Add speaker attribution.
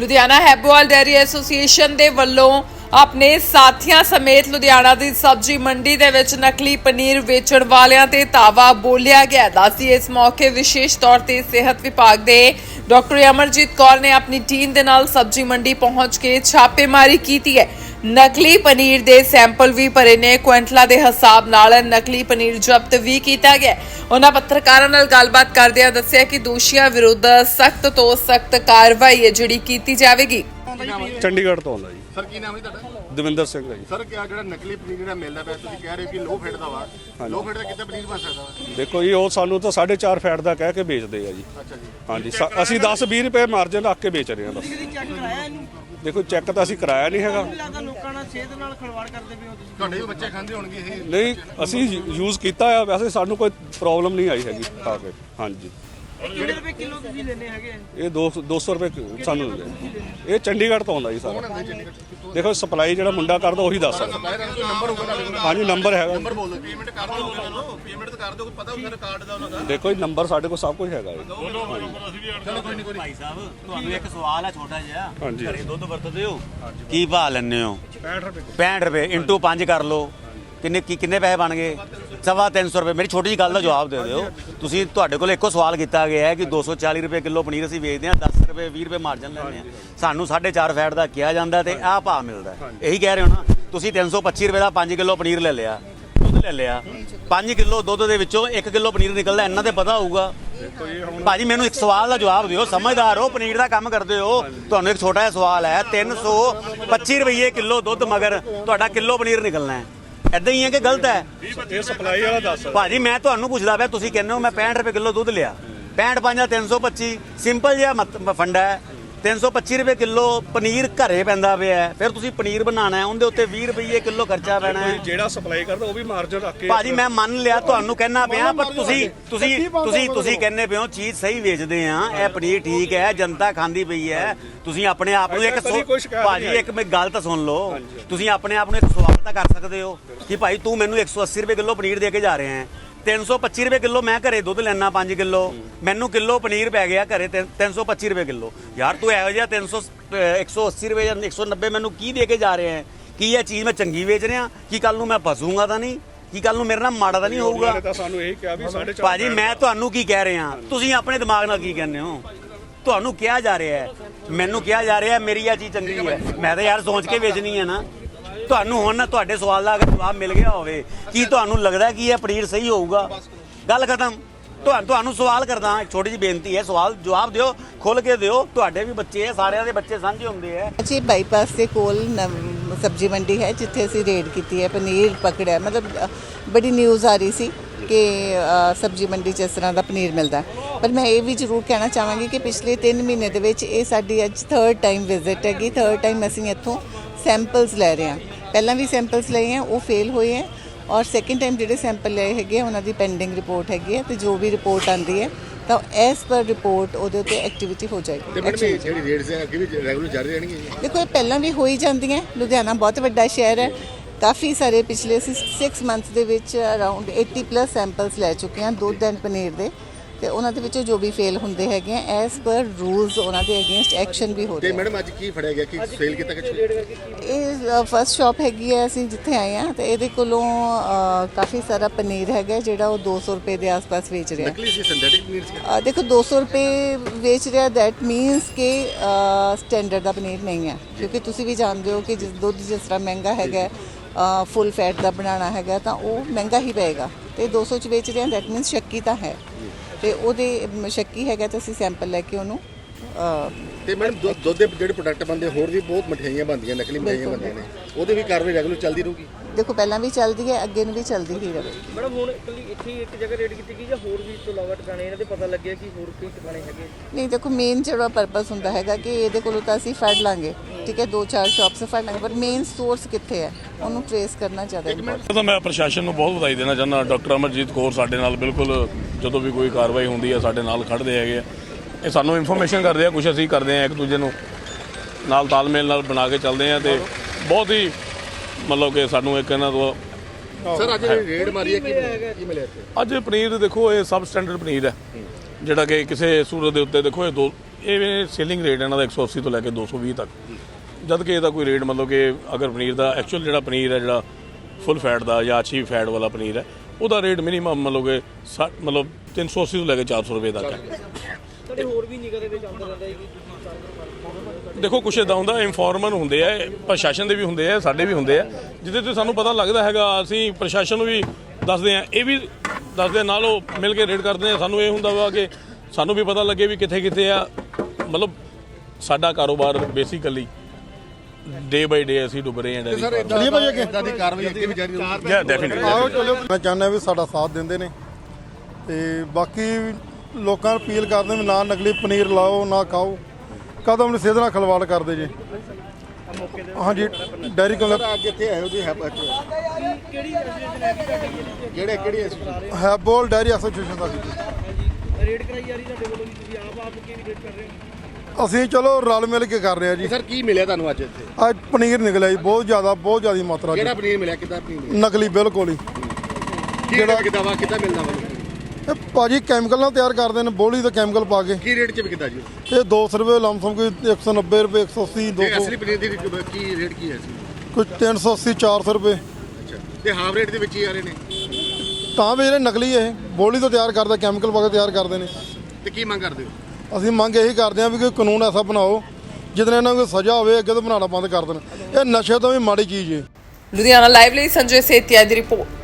Speaker 1: Ludhiana Haibowal dairy association ਦੇ ਵੱਲੋਂ ਆਪਣੇ ਸਾਥੀਆਂ ਸਮੇਤ ਲੁਧਿਆਣਾ ਦੀ ਸਬਜ਼ੀ ਮੰਡੀ ਦੇ ਵਿੱਚ ਨਕਲੀ ਪਨੀਰ ਵੇਚਣ ਵਾਲਿਆਂ ਤੇ ਧਾਵਾ ਬੋਲਿਆ ਗਿਆ। ਦੱਸੀ ਇਸ ਮੌਕੇ ਵਿਸ਼ੇਸ਼ ਤੌਰ ਤੇ ਸਿਹਤ ਵਿਭਾਗ ਦੇ ਡਾਕਟਰ ਅਮਰਜੀਤ ਕੌਰ ਨੇ ਆਪਣੀ ਟੀਮ ਦੇ ਨਾਲ ਸਬਜ਼ੀ ਮੰਡੀ ਪਹੁੰਚ ਕੇ ਛਾਪੇਮਾਰੀ ਕੀਤੀ ਹੈ। ਨਕਲੀ ਪਨੀਰ ਦੇ ਸੈਂਪਲ ਵੀ ਭਰੇ ਨੇ। ਕੁਇੰਟਲਾਂ ਦੇ ਹਿਸਾਬ ਨਾਲ ਨਕਲੀ ਪਨੀਰ ਜ਼ਬਤ ਵੀ ਕੀਤਾ ਗਿਆ। ਉਹਨਾਂ ਪੱਤਰਕਾਰਾਂ ਨਾਲ ਗੱਲਬਾਤ ਕਰਦਿਆਂ ਦੱਸਿਆ ਕਿ ਦੋਸ਼ੀਆਂ ਵਿਰੁੱਧ ਸਖਤ ਤੋਂ ਸਖਤ ਕਾਰਵਾਈ ਹੈ ਜਿਹੜੀ ਕੀਤੀ ਜਾਵੇਗੀ।
Speaker 2: ਚੰਡੀਗੜ੍ਹ ਤੋਂ ਆਉਂਦਾ ਜੀ।
Speaker 3: ਸਰ ਕੀ ਨਾਮ ਹੈ ਤੁਹਾਡਾ?
Speaker 2: ਦਵਿੰਦਰ ਸਿੰਘ ਹੈ ਜੀ।
Speaker 3: ਸਰ ਕਿਆ ਜਿਹੜਾ ਨਕਲੀ ਪਨੀਰ ਜਿਹੜਾ ਮਿਲਦਾ ਪਿਆ ਤੁਸੀਂ ਕਹਿ ਰਹੇ ਹੋ ਕਿ ਲੋ ਫਿਟ ਦਾ ਵਾ। ਲੋ ਫਿਟ ਦਾ ਕਿੱਦਾਂ ਪਨੀਰ ਬਣ ਸਕਦਾ ਵਾ?
Speaker 2: ਦੇਖੋ ਜੀ ਉਹ ਸਾਨੂੰ ਤਾਂ 4.5 ਫੈਟ ਦਾ ਕਹਿ ਕੇ ਵੇਚਦੇ ਆ ਜੀ।
Speaker 3: ਅੱਛਾ ਜੀ।
Speaker 2: ਹਾਂਜੀ ਅਸੀਂ 10 20 ਰੁਪਏ ਮਾਰਜਨ ਰੱਖ ਕੇ ਵੇਚ ਰਹੇ ਹਾਂ ਬਸ।
Speaker 4: ਚੈੱਕ ਕਰਾਇਆ ਇਹਨੂੰ?
Speaker 2: ਦੇਖੋ ਚੈੱਕ ਤਾਂ ਅਸੀਂ ਕਰਾਇਆ ਨਹੀਂ ਹੈਗਾ।
Speaker 4: ਲੱਗਦਾ ਲੋਕਾਂ ਨਾਲ ਸਿਹਤ ਨਾਲ ਖਿਲਵਾੜ ਕਰਦੇ ਪਏ ਹੋ ਤੁਸੀਂ।
Speaker 3: ਤੁਹਾਡੇ ਵੀ ਬੱਚੇ ਖਾਂਦੇ ਹੋਣਗੇ ਇਹ।
Speaker 2: ਨਹੀਂ ਅਸੀਂ ਯੂਜ਼ ਕੀਤਾ ਆ ਵੈਸੇ ਸਾਨੂੰ ਕੋਈ ਪ੍ਰੋਬਲਮ ਨਹੀਂ ਆਈ ਹੈਗੀ ਖਾ ਕੇ। ਹਾਂਜੀ।
Speaker 4: ਕਿੰਨੇ ਰੁਪਏ ਕਿਲੋ ਤੁਸੀਂ ਲੈਣੇ ਹੈਗੇ?
Speaker 2: ਇਹ 200 200 ਰੁਪਏ ਸਾਨੂੰ ਇਹ ਚੰਡੀਗੜ੍ਹ ਤੋਂ ਆਉਂਦਾ ਜੀ ਸਾਰਾ। ਦੇਖੋ ਸਪਲਾਈ ਜਿਹੜਾ ਮੁੰਡਾ ਕਰਦਾ ਉਹੀ ਦੱਸ ਸਕਦਾ।
Speaker 3: ਨੰਬਰ ਹੋਊਗਾ ਤੁਹਾਡੇ ਕੋਲ?
Speaker 2: ਹਾਂਜੀ ਨੰਬਰ ਹੈਗਾ
Speaker 3: ਨੰਬਰ ਬੋਲ ਦਿਓ ਪੇਮੈਂਟ ਕਰ ਦਿਓ ਪੇਮੈਂਟ ਤਾਂ ਕਰ ਦਿਓ ਪਤਾ ਹੋਊਗਾ ਰਿਕਾਰਡ ਦਾ ਉਹਨਾਂ ਦਾ
Speaker 2: ਦੇਖੋ ਜੀ ਨੰਬਰ ਸਾਡੇ ਕੋਲ ਸਭ ਕੁਝ ਹੈਗਾ ਜੀ।
Speaker 3: ਚਲੋ ਕੋਈ ਨਹੀਂ ਕੋਈ
Speaker 5: ਭਾਈ ਸਾਹਿਬ ਤੁਹਾਨੂੰ ਇੱਕ ਸਵਾਲ ਹੈ ਛੋਟਾ ਜਿਹਾ।
Speaker 2: ਹਾਂਜੀ।
Speaker 5: ਘਰੇ ਦੁੱਧ ਵਰਤਦੇ ਹੋ? ਕੀ ਭਾਅ ਲੈਂਦੇ ਹੋ?
Speaker 2: 65 ਰੁਪਏ
Speaker 5: 65 ਰੁਪਏ ਇਨਟੂ 5 ਕਰ ਲਓ। ਕਿੰਨੇ ਕੀ ਕਿੰਨੇ ਪੈਸੇ ਬਣ ਗਏ? ਸਵਾ 300 ਰੁਪਏ। ਮੇਰੀ ਛੋਟੀ ਜਿਹੀ ਗੱਲ ਦਾ ਜਵਾਬ ਦੇ ਦਿਓ। ਤੁਸੀਂ ਤੁਹਾਡੇ ਕੋਲ ਇੱਕੋ ਸਵਾਲ ਕੀਤਾ ਗਿਆ ਹੈ ਕਿ 240 ਰੁਪਏ ਕਿਲੋ ਪਨੀਰ ਅਸੀਂ ਵੇਚਦੇ ਹਾਂ 10 ਰੁਪਏ 20 ਰੁਪਏ ਮਾਰਜਨ ਲੈਂਦੇ ਹਾਂ। ਸਾਨੂੰ 4.5 ਫੈਟ ਦਾ ਕਿਹਾ ਜਾਂਦਾ ਤੇ ਆਹ ਭਾਅ ਮਿਲਦਾ ਹੈ। ਇਹੀ ਕਹਿ ਰਹੇ ਹੋ ਨਾ, ਤੁਸੀਂ 325 ਰੁਪਏ ਦਾ 5 ਕਿਲੋ ਪਨੀਰ ਲੈ ਲਿਆ, ਦੁੱਧ ਲੈ ਲਿਆ। 5 ਕਿਲੋ ਦੁੱਧ ਦੇ ਵਿੱਚੋਂ 1 ਕਿਲੋ ਪਨੀਰ ਨਿਕਲਦਾ ਇੰਨਾ ਤੇ ਪਤਾ ਹੋਊਗਾ। ਭਾਜੀ ਮੈਨੂੰ ਇੱਕ ਸਵਾਲ ਦਾ ਜਵਾਬ ਦਿਓ। ਸਮਝਦਾਰ ਹੋ, ਪਨੀਰ ਦਾ ਕੰਮ ਕਰਦੇ ਹੋ। ਤੁਹਾਨੂੰ ਇੱਕ ਛੋਟਾ ਜਿਹਾ ਸਵਾਲ ਹੈ 325 ਰੁਪਏ ਕਿਲੋ ਦੁੱਧ ਮਗਰ ਤੁਹਾਡਾ ਕਿਲੋ ਪਨੀਰ ਨਿਕਲਣਾ ਹੈ। ਐਦਾਂ ਹੀ ਹੈ ਕਿ ਗਲਤ ਹੈ?
Speaker 2: ਇਹ ਸਪਲਾਈ ਵਾਲਾ ਦੱਸ।
Speaker 5: ਭਾਜੀ ਮੈਂ ਤੁਹਾਨੂੰ ਪੁੱਛਦਾ ਪਿਆ ਤੁਸੀਂ ਕਹਿੰਦੇ ਹੋ ਮੈਂ 65 ਰੁਪਏ ਕਿਲੋ ਦੁੱਧ ਲਿਆ। 65 ਪੰਜਾ 325 ਸਿੰਪਲ ਜਿਹਾ ਫੰਡਾ ਹੈ। 325 ਰੁਪਏ ਕਿਲੋ ਪਨੀਰ ਘਰੇ ਪੈਂਦਾ ਪਿਆ। ਫਿਰ ਤੁਸੀਂ ਪਨੀਰ ਬਣਾਉਣਾ ਹੈ ਉਹਦੇ ਉੱਤੇ 20 ਰੁਪਏ ਕਿਲੋ ਖਰਚਾ ਪੈਣਾ ਹੈ।
Speaker 2: ਜਿਹੜਾ ਸਪਲਾਈ ਕਰਦਾ ਉਹ ਵੀ ਮਾਰਜਨ ਰੱਖ ਕੇ
Speaker 5: ਭਾਜੀ ਮੈਂ ਮੰਨ ਲਿਆ ਤੁਹਾਨੂੰ ਕਹਿਣਾ ਪਿਆ ਪਰ ਤੁਸੀਂ ਤੁਸੀਂ ਤੁਸੀਂ ਤੁਸੀਂ ਕਹਿੰਦੇ ਪਿਓ ਚੀਜ਼ ਸਹੀ ਵੇਚਦੇ ਆ ਇਹ ਪਨੀਰ ਠੀਕ ਹੈ ਜਨਤਾ ਖਾਂਦੀ ਪਈ ਹੈ। ਤੁਸੀਂ ਆਪਣੇ ਆਪ ਨੂੰ ਇੱਕ ਭਾਜੀ ਇੱਕ ਮੈਂ ਗੱਲ ਤਾਂ ਸੁਣ ਲਓ। ਤੁਸੀਂ ਆਪਣੇ ਆਪ ਨੂੰ ਇੱਕ ਸਵਾਲ ਤਾਂ ਕਰ ਸਕਦੇ ਹੋ ਕਿ ਭਾਈ ਤੂੰ ਮੈਨੂੰ 180 ਰੁਪਏ ਕਿਲੋ ਪਨੀਰ ਦੇ ਕੇ ਜਾ ਰਿਹਾ ਹੈ। 325 ਰੁਪਏ ਕਿਲੋ ਮੈਂ ਘਰੇ ਦੁੱਧ ਲੈਣਾ 5 ਕਿਲੋ। ਮੈਨੂੰ ਕਿਲੋ ਪਨੀਰ ਪੈ ਗਿਆ ਘਰੇ ਤਿੰਨ- 325 ਰੁਪਏ ਕਿਲੋ। ਯਾਰ ਤੂੰ ਇਹੋ ਜਿਹਾ 300 ਅਹ 180 ਰੁਪਏ ਜਾਂ 190 ਮੈਨੂੰ ਕੀ ਦੇ ਕੇ ਜਾ ਰਿਹਾ ਹੈ? ਕੀ ਇਹ ਚੀਜ਼ ਮੈਂ ਚੰਗੀ ਵੇਚ ਰਿਹਾ? ਕੀ ਕੱਲ ਨੂੰ ਮੈਂ ਫਸੂੰਗਾ ਤਾਂ ਨਹੀਂ? ਕੀ ਕੱਲ ਨੂੰ ਮੇਰੇ ਨਾਲ ਮਾੜਾ ਤਾਂ ਨਹੀਂ ਹੋਊਗਾ
Speaker 2: ਉਹਨਾਂ ਨੇ ਤਾਂ ਸਾਨੂੰ ਇਹੀ ਕਿਹਾ ਵੀ 4.5
Speaker 5: ਭਾਜੀ ਮੈਂ ਤੁਹਾਨੂੰ ਕੀ ਕਹਿ ਰਿਹਾ? ਤੁਸੀਂ ਆਪਣੇ ਦਿਮਾਗ ਨਾਲ ਕੀ ਕਹਿੰਦੇ ਹੋ? ਤੁਹਾਨੂੰ ਕਿਹਾ ਜਾ ਰਿਹਾ ਹੈ? ਮੈਨੂੰ ਕਿਹਾ ਜਾ ਰਿਹਾ ਮੇਰੀ ਇਹ ਚੀਜ਼ ਚੰਗੀ ਹੈ। ਮੈਂ ਤਾਂ ਯਾਰ ਸੋਚ ਕੇ ਵੇਚਣੀ ਹੈ ਨਾ। ਤੁਹਾਨੂੰ ਹੁਣ ਤੁਹਾਡੇ ਸਵਾਲ ਦਾ ਅਗਰ ਜਵਾਬ ਮਿਲ ਗਿਆ ਹੋਵੇ, ਕੀ ਤੁਹਾਨੂੰ ਲੱਗਦਾ ਕਿ ਇਹ ਪਨੀਰ ਸਹੀ ਹੋਊਗਾ? ਗੱਲ ਖਤਮ। ਤੁਹਾਨੂੰ ਸਵਾਲ ਕਰਦਾ ਇੱਕ ਛੋਟੀ ਜਿਹੀ ਬੇਨਤੀ ਹੈ, ਸਵਾਲ ਜਵਾਬ ਦਿਓ, ਖੁੱਲ ਕੇ ਦਿਓ। ਤੁਹਾਡੇ ਵੀ ਬੱਚੇ ਹੈ, ਸਾਰਿਆਂ ਦੇ ਬੱਚੇ ਸਾਂਝੇ ਹੁੰਦੇ ਹੈ।
Speaker 6: ਜੀ ਬਾਈਪਾਸ ਦੇ ਕੋਲ ਸਬਜ਼ੀ ਮੰਡੀ ਹੈ, ਜਿੱਥੇ ਅਸੀਂ ਰੇਡ ਕੀਤੀ ਹੈ, ਪਨੀਰ ਪਕੜਿਆ ਮਤਲਬ ਬੜੀ ਨਿਊਜ਼ ਆ ਰਹੀ ਸੀ ਕਿ ਸਬਜ਼ੀ ਮੰਡੀ 'ਚ ਇਸ ਤਰ੍ਹਾਂ ਦਾ ਪਨੀਰ ਮਿਲਦਾ ਪਰ ਮੈਂ ਇਹ ਵੀ ਜ਼ਰੂਰ ਕਹਿਣਾ ਚਾਹਾਂਗੀ ਕਿ ਪਿਛਲੇ 3 ਮਹੀਨੇ ਦੇ ਵਿੱਚ ਇਹ ਸਾਡੀ ਅੱਜ ਥਰਡ ਟਾਈਮ ਵਿਜ਼ਿਟ ਹੈਗੀ। ਥਰਡ ਟਾਈਮ ਅਸੀਂ ਇੱਥੋਂ ਸੈਂਪਲਸ ਲੈ ਰਹੇ ਹਾਂ। ਪਹਿਲਾਂ ਵੀ ਸੈਂਪਲਸ ਲਏ ਹੈ ਉਹ ਫੇਲ ਹੋਏ ਹੈ ਔਰ ਸੈਕਿੰਡ ਟਾਈਮ ਜਿਹੜੇ ਸੈਂਪਲ ਲਏ ਹੈਗੇ ਆ, ਉਹਨਾਂ ਦੀ ਪੈਂਡਿੰਗ ਰਿਪੋਰਟ ਹੈਗੀ ਹੈ ਤੇ ਜੋ ਵੀ ਰਿਪੋਰਟ ਆਂਦੀ ਹੈ ਤਾਂ ਐਸ ਪਰ ਰਿਪੋਰਟ ਉਹਦੇ ਉੱਤੇ ਐਕਟੀਵਿਟੀ ਹੋ ਜਾਏਗੀ
Speaker 3: ਤੇ ਮੈਡਮ ਇਹ ਜਿਹੜੀ ਰੇਟਸ ਹੈ ਅੱਗੇ ਵੀ ਰੈਗੂਲਰ ਜਾਰੀ ਰਹਿਣਗੇ?
Speaker 6: ਦੇਖੋ ਇਹ ਪਹਿਲਾਂ ਵੀ ਹੋਈ ਜਾਂਦੀਆਂ ਲੁਧਿਆਣਾ ਬਹੁਤ ਵੱਡਾ ਸ਼ਹਿਰ ਹੈ ਕਾਫੀ ਸਾਰੇ ਪਿਛਲੇ ਅਸੀਂ 6 ਮੰਥਸ ਦੇ ਵਿੱਚ ਅਰਾਊਂਡ 80 ਪਲੱਸ ਸੈਂਪਲਸ ਲੈ ਚੁੱਕੇ ਹਾਂ ਦੁੱਧ ਐਂਡ ਪਨੀਰ ਦੇ ਤੇ ਉਹਨਾਂ ਦੇ ਵਿੱਚੋਂ ਜੋ ਵੀ ਫੇਲ ਹੁੰਦੇ ਹੈਗੇ ਆ ਐਸ ਪਰ ਰੂਲਸ ਉਹਨਾਂ ਦੇ ਅਗੇਂਸਟ ਐਕਸ਼ਨ ਵੀ ਹੋ
Speaker 3: ਤੇ
Speaker 6: ਰਿਹਾ
Speaker 3: ਮੈਡਮ ਅੱਜ ਕੀ ਫੜਿਆ ਗਿਆ? ਕਿ ਸੇਲ ਕੀਤਾ ਕਿ
Speaker 6: ਇਹ ਫਰਸਟ ਸ਼ਾਪ ਹੈਗੀ ਹੈ ਅਸੀਂ ਜਿੱਥੇ ਆਏ ਆ ਤੇ ਇਹਦੇ ਕੋਲੋਂ ਕਾਫੀ ਸਾਰਾ ਪਨੀਰ ਹੈਗਾ ਜਿਹੜਾ ਉਹ 200 ਰੁਪਏ ਦੇ ਆਸ-ਪਾਸ ਵੇਚ ਰਿਹਾ।
Speaker 3: ਨਕਲੀ ਸੀ ਸਿੰਥੈਟਿਕ ਪਨੀਰ ਸੀ?
Speaker 6: ਦੇਖੋ 200 ਰੁਪਏ ਵੇਚ ਰਿਹਾ ਦੈਟ ਮੀਨਸ ਕਿ ਸਟੈਂਡਰਡ ਦਾ ਪਨੀਰ ਨਹੀਂ ਹੈ। ਕਿਉਂਕਿ ਤੁਸੀਂ ਵੀ ਜਾਣਦੇ ਹੋ ਕਿ ਜਿਸ ਦੁੱਧ ਜਿਸ ਤਰ੍ਹਾਂ ਮਹਿੰਗਾ ਹੈਗਾ ਫੁੱਲ ਫੈਟ ਦਾ ਬਣਾਉਣਾ ਹੈਗਾ ਤਾਂ ਉਹ ਮਹਿੰਗਾ ਹੀ ਪਏਗਾ। ਤੇ 200 ਚ ਵੇਚ ਰਿਹਾ ਦੈਟ ਮੀਨਸ ਸ਼ੱਕੀ ਤਾਂ ਹੈ। ਤੇ ਉਹਦੇ ਸ਼ੱਕੀ ਹੈਗਾ ਤਾਂ ਅਸੀਂ ਸੈਂਪਲ ਲੈ ਕੇ ਉਹਨੂੰ
Speaker 3: ਤੇ ਮੈਡਮ ਦੁੱਧ ਦੇ ਜਿਹੜੇ ਪ੍ਰੋਡਕਟ ਬਣਦੇ ਹੋਰ ਵੀ ਬਹੁਤ ਮਠਿਆਈਆਂ ਬਣਦੀਆਂ ਨਕਲੀ ਮਠਿਆਈਆਂ। ਬਣਦੀਆਂ ਨੇ। ਉਹਦੇ ਵੀ ਕਾਰਵਾਈ ਰੈਗੂਲਰ ਚੱਲਦੀ ਰਹੂਗੀ?
Speaker 6: ਦੇਖੋ ਪਹਿਲਾਂ ਵੀ ਚੱਲਦੀ ਹੈ ਅੱਗੇ ਨੂੰ ਵੀ ਚੱਲਦੀ ਹੀ ਰਹੇ।
Speaker 4: ਮੈਡਮ ਹੁਣ ਇਕੱਲੀ ਇੱਥੇ ਇੱਕ ਜਗ੍ਹਾ ਰੇਡ ਕੀਤੀ ਗਈ ਜਾਂ ਹੋਰ ਵੀ ਇਸ ਤੋਂ ਇਲਾਵਾ ਟਿਕਾਣੇ ਇਹਨਾਂ ਦੇ ਪਤਾ ਲੱਗਿਆ ਕਿ ਹੋਰ ਕੋਈ ਟਿਕਾਣੇ ਹੈਗੇ?
Speaker 6: ਨਹੀਂ ਦੇਖੋ ਮੇਨ ਜਿਹੜਾ ਪਰਪਸ ਹੁੰਦਾ ਹੈਗਾ ਕਿ ਇਹਦੇ ਕੋਲੋਂ ਤਾਂ ਅਸੀਂ ਫੜ ਲਾਂਗੇ ਠੀਕ ਹੈ ਦੋ ਚਾਰ ਸ਼ਾਪਸ ਫੜ ਲਾਂਗੇ ਪਰ ਮੇਨ ਸੋਰਸ ਕਿੱਥੇ ਹੈ ਉਹਨੂੰ ਟਰੇਸ ਕਰਨਾ ਜ਼ਿਆਦਾ ਇੰਪੋਰਟੈਂਟ
Speaker 7: ਤਾਂ ਮੈਂ ਪ੍ਰਸ਼ਾਸਨ ਨੂੰ ਬਹੁਤ ਵਧਾਈ ਦੇਣਾ ਚਾਹੁੰਦਾ ਡਾਕਟਰ ਅਮਰਜੀਤ ਕੌਰ ਸਾਡੇ ਨਾਲ ਬਿਲਕੁਲ ਜਦੋਂ ਵੀ ਕੋਈ ਕਾਰਵਾਈ ਹੁੰਦੀ ਹੈ ਸਾਡੇ ਨਾਲ ਖੜਦੇ ਹੈਗੇ ਆ। ਇਹ ਸਾਨੂੰ ਇਨਫੋਰਮੇਸ਼ਨ ਕਰਦੇ ਆ ਕੁਝ ਅਸੀਂ ਕਰਦੇ ਆ ਇੱਕ ਦੂਜੇ ਨੂੰ ਨਾਲ ਤਾਲਮੇਲ ਨਾਲ ਬਣਾ ਕੇ ਚੱਲਦੇ ਆ ਤੇ ਬਹੁਤ ਹੀ ਮਤਲਬ ਕਿ ਸਾਨੂੰ ਇੱਕ ਇਹਨਾਂ ਤੋਂ
Speaker 3: ਸਰ ਅੱਜ ਰੇਡ ਮਾਰੀ ਹੈ ਕੀ ਕੀ ਮਿਲਿਆ ਇੱਥੇ?
Speaker 7: ਅੱਜ ਪਨੀਰ ਦੇਖੋ ਇਹ ਸਬ ਸਟੈਂਡਰਡ ਪਨੀਰ ਹੈ। ਜਿਹੜਾ ਕਿ ਕਿਸੇ ਸੂਰਤ ਦੇ ਉੱਤੇ ਦੇਖੋ ਇਹ ਦੋ ਇਹ ਸੇਲਿੰਗ ਰੇਟ ਇਹਨਾਂ ਦਾ 180 ਤੋਂ ਲੈ ਕੇ 220 ਤੱਕ। ਜਦ ਕਿ ਇਹਦਾ ਕੋਈ ਰੇਟ ਮਤਲਬ ਕਿ ਅਗਰ ਪਨੀਰ ਦਾ ਐਕਚੁਅਲ ਜਿਹੜਾ ਪਨੀਰ ਹੈ ਜਿਹੜਾ ਫੁੱਲ ਫੈਟ ਦਾ ਜਾਂ ਅੱਛੀ ਫੈਟ ਵਾਲਾ ਪਨੀਰ ਹੈ ਉਹਦਾ ਰੇਟ ਮਿਨੀਮਮ ਮਤਲਬ ਕਿ ਮਤਲਬ 380 ਤੋਂ ਲੈ ਕੇ 400 ਰੁਪਏ ਤੱਕ ਹੈ।
Speaker 4: ਤੁਹਾਡੇ ਹੋਰ ਵੀ ਨਿਗਾਹ ਦੇ ਵਿੱਚ ਆਉਂਦਾ ਰਹਿੰਦਾ ਹੈ ਕਿ ਤੁਸੀਂ ਸਾਰੇ
Speaker 7: ਦੇਖੋ ਕੁਛ ਇਦਾਂ ਹੁੰਦਾ ਇਨਫੋਰਮਰ ਹੁੰਦੇ ਆ ਪ੍ਰਸ਼ਾਸਨ ਦੇ ਵੀ ਹੁੰਦੇ ਆ ਸਾਡੇ ਵੀ ਹੁੰਦੇ ਆ। ਜਿਹਦੇ ਤੇ ਸਾਨੂੰ ਪਤਾ ਲੱਗਦਾ ਹੈਗਾ ਅਸੀਂ ਪ੍ਰਸ਼ਾਸਨ ਨੂੰ ਵੀ ਦੱਸਦੇ ਆ ਇਹ ਵੀ ਦੱਸਦੇ ਨਾਲ ਉਹ ਮਿਲ ਕੇ ਰੇਡ ਕਰਦੇ ਆ। ਸਾਨੂੰ ਇਹ ਹੁੰਦਾ ਵਾ ਕਿ ਸਾਨੂੰ ਵੀ ਪਤਾ ਲੱਗੇ ਵੀ ਕਿੱਥੇ ਕਿੱਥੇ ਆ। ਮਤਲਬ ਸਾਡਾ ਕਾਰੋਬਾਰ ਬੇਸਿਕਲੀ ਡੇ ਬਾਈ ਡੇ ਅਸੀਂ ਡੁੱਬ ਰਹੇ ਹਾਂ ਡੈਰੀ
Speaker 3: ਚਲਿਏ ਭਾਈ ਅੱਗੇ ਇਦਾਂ ਦੀ ਕਾਰਵਾਈ ਅੱਗੇ ਵੀ ਜਾਰੀ ਰਹੂਗੀ।
Speaker 7: ਯਾ ਡੈਫੀਨਿਟਲੀ
Speaker 8: ਮੈਂ ਚਾਹੁੰਦਾ ਵੀ ਸਾਡਾ ਸਾਥ ਦਿੰਦੇ ਨੇ। ਤੇ ਬਾਕੀ ਲੋਕਾਂ ਨੂੰ ਅਪੀਲ ਕਰਦੇ ਵੀ ਨਾ ਨਕਲੀ ਪਨੀਰ ਲਾਓ ਨਾ ਖਾਓ। ਕਦਮ ਸਿਹਤ ਨਾਲ ਖਲਵਾੜ ਕਰਦੇ ਜੀ। ਹਾਂਜੀ ਡੈਰੀ ਕਲਰ
Speaker 3: ਅੱਜ ਇੱਥੇ ਆਇਓ ਜੀ ਹੈ ਕਿਹੜੀ ਕਿਹੜੇ ਕਿਹੜੀ ਐਸੋਸੀਏਸ਼ਨ
Speaker 8: ਹੈਬੋਲ ਡੈਰੀ ਐਸੋਸੀਏਸ਼ਨ ਦਾ ਜੀ।
Speaker 4: ਰੇਡ ਕਰਾਈ ਜਾ ਰਹੀ ਤੁਹਾਡੇ ਵੱਲੋਂ ਵੀ ਤੁਸੀਂ ਆਪ ਆਪ ਕੀ ਰੇਡ ਕਰ ਰਹੇ ਹੋ?
Speaker 8: ਅਸੀਂ ਚਲੋ ਰਲ ਮਿਲ ਕੇ ਕਰ ਰਹੇ ਆ ਜੀ।
Speaker 3: ਸਰ ਕੀ ਮਿਲਿਆ ਤੁਹਾਨੂੰ ਅੱਜ ਇੱਥੇ?
Speaker 8: ਅੱਜ ਪਨੀਰ ਨਿਕਲਿਆ ਜੀ ਬਹੁਤ ਜ਼ਿਆਦਾ ਬਹੁਤ ਜ਼ਿਆਦਾ ਮਾਤਰਾ
Speaker 3: ਕਿਹੜਾ
Speaker 8: ਜੀ
Speaker 3: ਪਨੀਰ ਮਿਲਿਆ ਕਿੱਦਾਂ ਪਨੀਰ ਮਿਲਿਆ?
Speaker 8: ਨਕਲੀ ਬਿਲਕੁਲ ਹੀ।
Speaker 3: ਕੀ ਰੇਟ ਕਿੱਦਾਂ ਵਾ ਕਿੱਦਾਂ ਮਿਲਦਾ ਵਾ
Speaker 8: ਇਹ ਭਾਜੀ ਕੈਮੀਕਲ ਨਾਲ ਤਿਆਰ ਕਰਦੇ ਨੇ ਬੋਲੀ ਦਾ ਕੈਮੀਕਲ ਪਾ ਕੇ।
Speaker 3: ਕੀ ਰੇਟ ਚ ਵਿਕਦਾ ਜੀ?
Speaker 8: ਇਹ 200 ਰੁਪਏ ਲਮਸਮ ਕੋਈ 190 ਰੁਪਏ 180
Speaker 3: ਤੇ
Speaker 8: 200
Speaker 3: ਅਸਲੀ ਪਨੀਰ ਦੀ ਕੀ ਰੇਟ ਕੀ ਹੈ ਸੀ
Speaker 8: ਕੁਝ 380 400 ਰੁਪਏ।
Speaker 3: ਅੱਛਾ ਤੇ ਹਾਫ ਰੇਟ ਦੇ ਵਿੱਚ ਹੀ ਆ ਰਹੇ ਨੇ?
Speaker 8: ਤਾਂ ਵੀ ਜਿਹੜੇ ਨਕਲੀ ਇਹ। ਬੋਲੀ ਤੋਂ ਤਿਆਰ ਕਰਦੇ ਕੈਮੀਕਲ ਪਾ ਕੇ ਤਿਆਰ ਕਰਦੇ ਨੇ।
Speaker 3: ਤੇ ਕੀ ਮੰਗ ਕਰਦੇ ਹੋ?
Speaker 8: ਅਸੀਂ ਮੰਗ ਇਹੀ ਕਰਦੇ ਹਾਂ ਵੀ ਕੋਈ ਕਾਨੂੰਨ ਐਸਾ ਬਣਾਓ ਜਿਹਦੇ ਨਾਲ ਇਹਨਾਂ ਨੂੰ ਕੋਈ ਸਜ਼ਾ ਹੋਵੇ ਅੱਗੇ ਤੋਂ ਬਣਾਉਣਾ ਬੰਦ ਕਰ ਦੇਣ। ਇਹ ਨਸ਼ੇ ਤੋਂ ਵੀ ਮਾੜੀ ਚੀਜ਼ ਹੈ।
Speaker 1: ਲੁਧਿਆਣਾ ਲਾਈਵ ਲਈ ਸੰਜੇ ਸੇਤੀਆ ਦੀ ਰਿਪੋਰਟ।